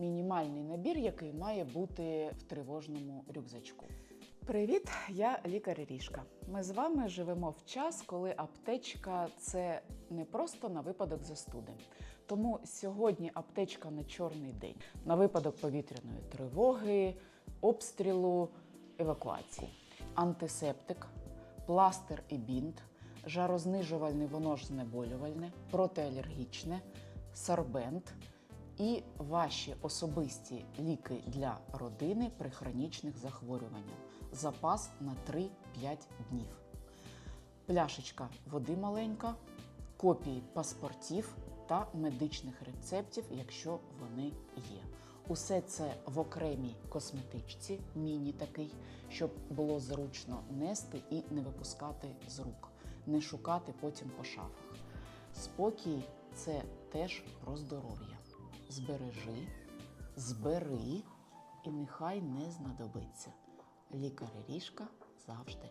мінімальний набір, який має бути в тривожному рюкзачку. Привіт, я лікар Рішка. Ми з вами живемо в час, коли аптечка це не просто на випадок застуди. Тому сьогодні аптечка на чорний день, на випадок повітряної тривоги, обстрілу, евакуації. Антисептик, пластир і бінт, жарознижувальне, воно ж знеболювальне, протиалергічне, сорбент і ваші особисті ліки для родини при хронічних захворюваннях. Запас на 3-5 днів. Пляшечка води маленька, копії паспортів та медичних рецептів, якщо вони є. Усе це в окремій косметичці, міні такий, щоб було зручно нести і не випускати з рук, не шукати потім по шафах. Спокій це теж про здоров'я. Збережи, збери і нехай не знадобиться. Лікар-ріжка завжди